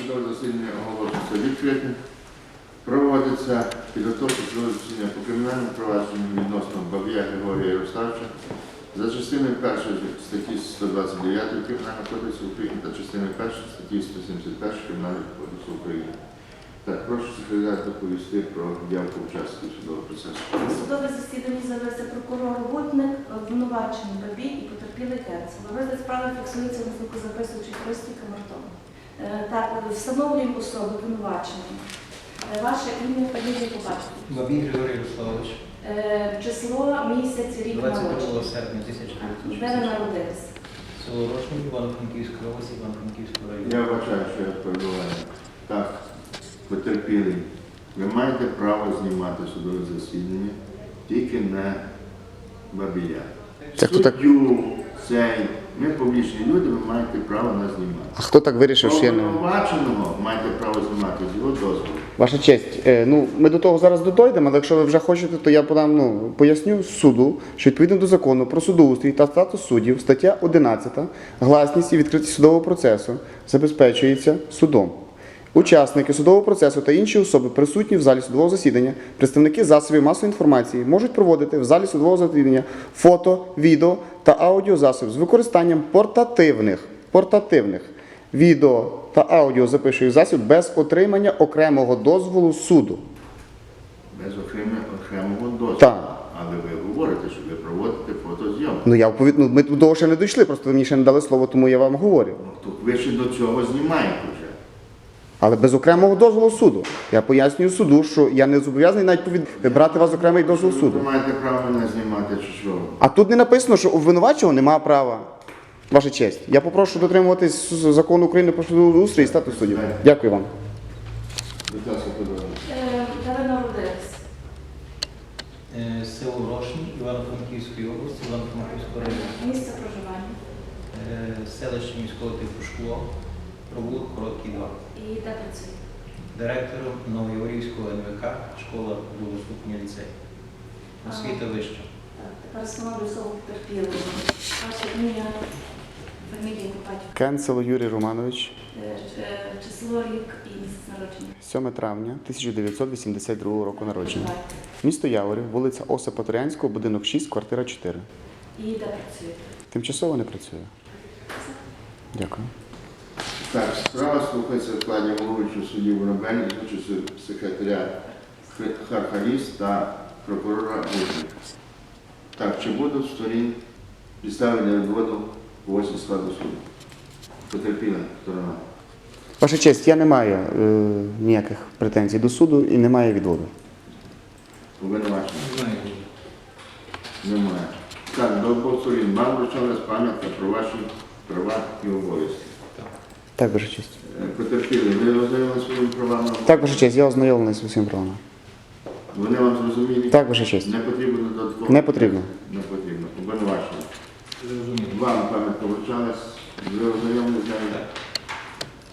судове засідання оголошується відкритим. Проводиться підготовка судового засідання по кримінальному провадженню відносно Бабія Григорія Ярославовича за частиною першої статті 129 Кримінального кодексу України та частиною першої статті 171 Кримінального кодексу України. Так, прошу секретаря доповісти про явку учасників судового процесу. Судове засідання з'явився прокурор Гутник, обвинувачений Бабій і потерпілий Герцог. Розгляд справи фіксується на звукозаписуючій пристрій камертон. Е, Так, встановлюємо особи обвинуваченої. Е, Ваше ім'я, фамілія, по батькові. Бабій Григорій Ярославович, Е, Число, місяць, рік 22 народження. серпня Де ви 1960 народилися? Село Рошин, Івано-Франківської області, Івано-Франківського району. Я вважаю, що я перебуваю. Так, потерпілий. Ви маєте право знімати судове засідання, тільки не бабія. Суддю, цей, ми публічні люди, ви маєте право нас знімати. А хто так вирішив, що я не. Обвинуваченого маєте право знімати з його дозволу. Ваша честь, е, ну ми до того зараз дойдемо, але якщо ви вже хочете, то я подам ну поясню суду, що відповідно до закону про судоустрій та статус суддів, стаття 11, гласність і відкритість судового процесу забезпечується судом. Учасники судового процесу та інші особи, присутні в залі судового засідання, представники засобів масової інформації можуть проводити в залі судового засідання фото, відео та аудіозасобів з використанням портативних, портативних відео та аудіозапишучих засобів без отримання окремого дозволу суду. Без окремо, окремого дозволу. Так. Але ви говорите, що ви проводите фотозйомку. Ну я вповід... ну, ми до того ще не дійшли, просто ви мені ще не дали слово, тому я вам говорю. Ну, то ви ще до цього знімаєте. Але без окремого дозволу суду. Я пояснюю суду, що я не зобов'язаний навіть повід... брати у вас окремий дозвіл Ви маєте право мене знімати чи що? А тут не написано, що обвинувачого немає права. Ваша честь. Я попрошу дотримуватись закону України про судоустрій і статус суддів. Дякую вам. Подавайте. Е, народилися? Е, Село Рошин, Івано-Франківської області, Івано-Франківського району. Місце проживання. Е, Селище міського типу шкло, провулок Короткий 2. І де працюєте? Директором Новоєврівського НВК, школа другоступня ліцей. Освіта вища. Так, тепер встановлюю особу потерпілого. Ваше ім'я, фамілія. Кенцело Юрій Романович, Е, е, Число, рік і місяць народження. 7 травня 1982 року народження. Проживаєте. Місто Яворів, вулиця Осипа Турянського, будинок 6, квартира 4. І де працюєте? Тимчасово не працює. Дякую. Так, справа слухається складі головуючого судді Воробель, з участю секретаря Хархаліс та прокурора Гутника. Так, чи будуть сторін підстави для відводу по осі складу суду? Потерпіла сторона. Ваша честь, я не маю е, ніяких претензій до суду і немає відводу. Обвинувачення. Немає. Так, до обох сторін вам вручалась пам'ятка про ваші права і обов'язки. Так, ваша честь. Е, Потерпіли, ви ознайомилися своїми правами? Так, ваша честь, я ознайомлений з усім правами. Вони вам зрозумілі? Так, ваша честь. Не потрібно додатково? Не потрібно. Не потрібно. Обвинувачення. Вам пам'ятка вручалась, ви ознайомлені?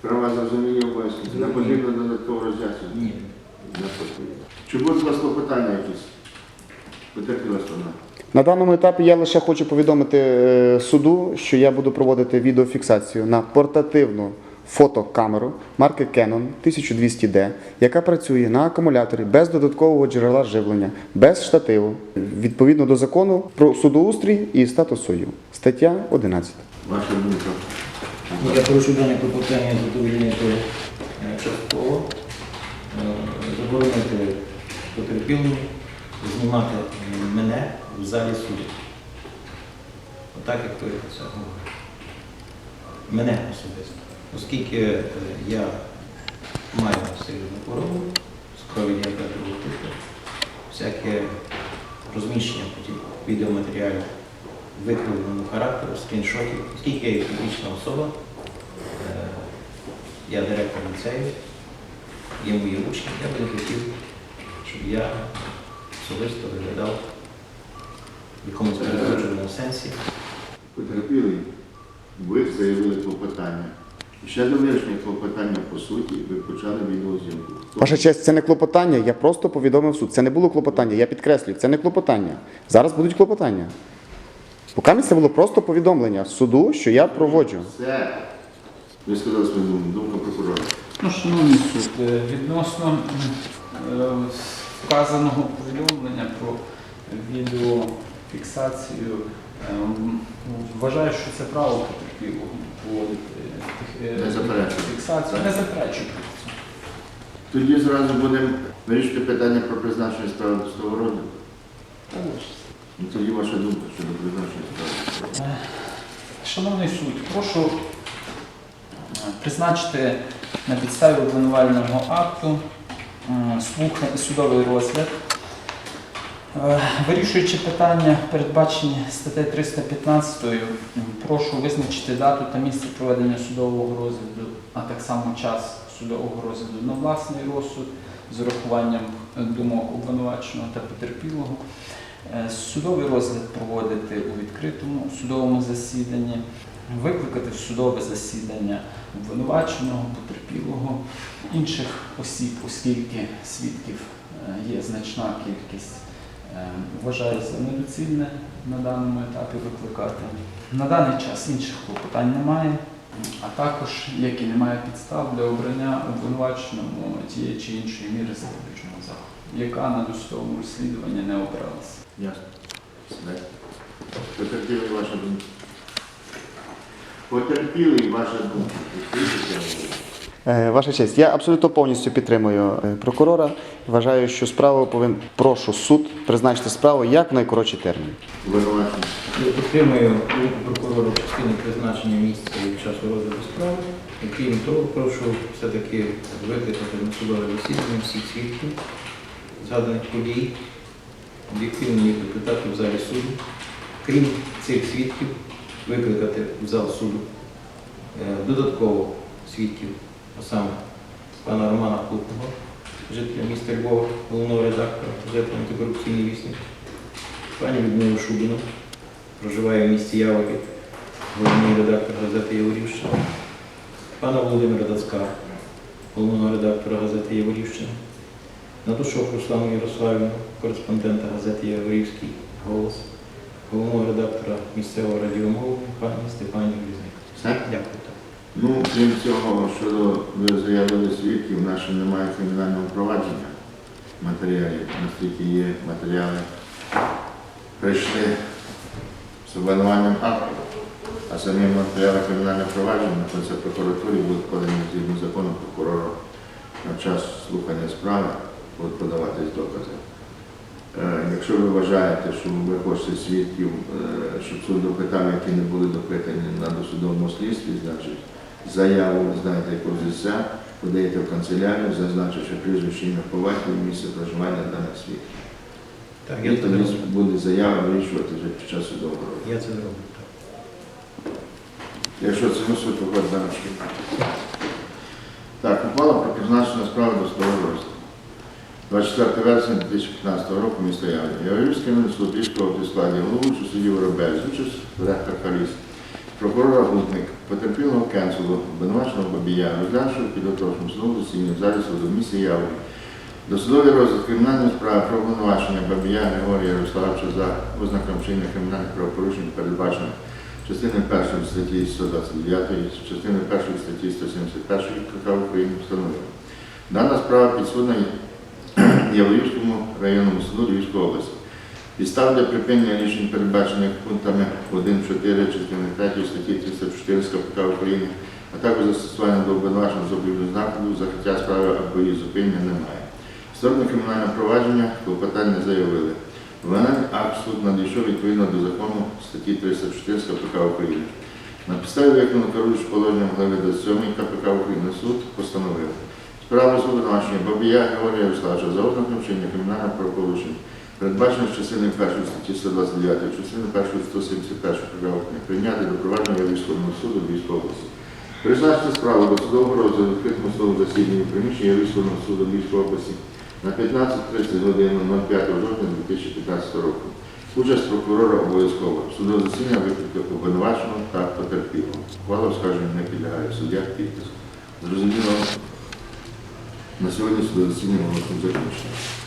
Права зрозумілі обов'язки. Не потрібно додатково роз'яснення? Ні. Не потрібно. Чи будуть у вас клопотання якісь? Потерпіла сторона. На даному етапі я лише хочу повідомити е, суду, що я буду проводити відеофіксацію на портативну фотокамеру марки Canon 1200D, яка працює на акумуляторі без додаткового джерела живлення, без штативу, відповідно до закону про судоустрій і статус суддів. Стаття 11. Ваша думка. Ну, Я прошу дане клопотання задовольнити е, частково, е, заборонити потерпілому знімати мене в залі суду. Отак, як ви це говорите. Мене особисто. Оскільки е, я маю серйозну хворобу, скрові діабетового типу, всяке розміщення потім відеоматеріалів викривленого характеру, скріншотів, оскільки я є публічна особа, е, я директор ліцею, є мої учні, я би хотів, щоб я особисто виглядав в якомусь передбаченому сенсі. Потерпілий, ви заявили клопотання. І ще до вирішення клопотання по суті ви почали відеозйомку. Хто? Ваша честь, це не клопотання, я просто повідомив суд. Це не було клопотання, я підкреслюю, це не клопотання. Зараз будуть клопотання. Поки це було просто повідомлення суду, що я проводжу. Це, ви сказали свою думку, думка прокурора. Ну, шановний суд, е, відносно е, вказаного повідомлення про відеофіксацію, е, вважаю, що це право потерпілого проводити е, заперечую. фіксацію. Не заперечую. Тоді зразу будемо вирішити питання про призначення справи до розгляду. Ну, тоді ваша думка щодо призначення справи. Шановний суд, прошу е, призначити на підставі обвинувального акту м, судовий розгляд. Е, Вирішуючи питання, передбачені статтею 315, прошу визначити дату та місце проведення судового розгляду, а так само час судового розгляду на власний розсуд з урахуванням е, думок обвинуваченого та потерпілого. Е, Судовий розгляд проводити у відкритому судовому засіданні, викликати в судове засідання обвинуваченого, потерпілого, інших осіб, оскільки свідків е, є значна кількість. Е, Вважаю за недоцільне на даному етапі викликати. На даний час інших клопотань немає, а також як і немає підстав для обрання обвинуваченого тієї чи іншої міри запобіжного заходу, яка на досудовому розслідуванні не обиралася. Ясно. Сідайте. Потерпілий ваша думка. Потерпілий ваша думка. Е, Ваша честь, я абсолютно повністю підтримую е, прокурора. Вважаю, що справу повинен прошу суд призначити справу як в найкоротший термін. Обвинувачення. Я підтримую прокурора в частині призначення місця і часу розгляду справи. Крім того, прошу все-таки викликати на судове засідання всіх свідків згаданих подій, об'єктивно їх допитати в залі суду. Крім цих свідків, викликати в зал суду е, додатково свідків, а саме пана Романа Плутного, жителя міста Львова, головного редактора газети антикорупційний вісник, пані Людмилу Шубіну, проживає в місті Яворі, головний редактор газети Яворівщина, пана Володимира Дацка, головного редактора газети Яворівщина, Надушок Руслану Ярославівну, кореспондента газети Яворівський голос, головного редактора місцевого радіомовлення пані Степанію Різник. Все? Дякую. Ну, крім цього, щодо ви заявили свідків, в нашому немає кримінального провадження матеріалів, наскільки є матеріали, прийшли з обвинуванням акту, а самі матеріали кримінального провадження знаходяться в прокуратурі, будуть подані згідно закону прокурору на час слухання справи, будуть подаватись докази. Е, Якщо ви вважаєте, що ви хочете свідків, е, щоб суд допитав, які не були допитані на досудовому слідстві, значить заяву, знаєте, яку взяття, подаєте в канцелярію, зазначивши прізвище ім'я по батькові, місце проживання даних свідків. Так, І я це тоді зроблю. буде заява вирішувати вже під час судового розгляду. Я це зроблю. так. Якщо це не суд, виходить дане. Так, ухвала про призначення справи до судового. 24 вересня 2015 року місто Явлення. Львівського області складі головуючу судді Воробель, участь Легка Харіс, прокурора Гутник, потерпілого Кенцелу, обвинуваченого Бабія, розглянувши підготовчому засіданні в залі суду в місті Явлі. Досудовий розгляд кримінальної справи про обвинувачення Бабія Григорія Ярославовича за ознаком вчинення кримінальних правопорушень, передбачених частиною першої статті 129, частиною першої статті 171 КК України встановив. Дана справа підсудна Яворівському районному суду Львівської області. Підстав для припинення рішень, передбачених пунктами 1.4 частини 3 статті 304 КПК України, а також застосування до обвинуваченого зобов'язаних заходів, закриття справи або її зупинення немає. Сторони кримінального провадження клопотань не заявили. Викональний акт суд надійшов відповідно до закону статті 304 КПК України. На підставі виконаного керуючи положенням глави 27 КПК України суд постановив справу з обвинувачення Бабія Георгія Ярославовича за ознаком вчинення кримінального правопорушення, передбачено частиною першої статті 129, частиною першої 171 КПК прийняти до провадження військового суду Львівської області. Призначити справу до судового розгляду відкритому судовому засіданні в приміщенні військового суду Львівської області на 15.30 годину 05 жовтня 2015 року. Участь прокурора обов'язково. Судове засідання викликав обвинуваченого та потерпілого. Ухвала оскарження не підлягає. Суддя підпис. Зрозуміло, на сьогодні судове засідання оголошено закінчено.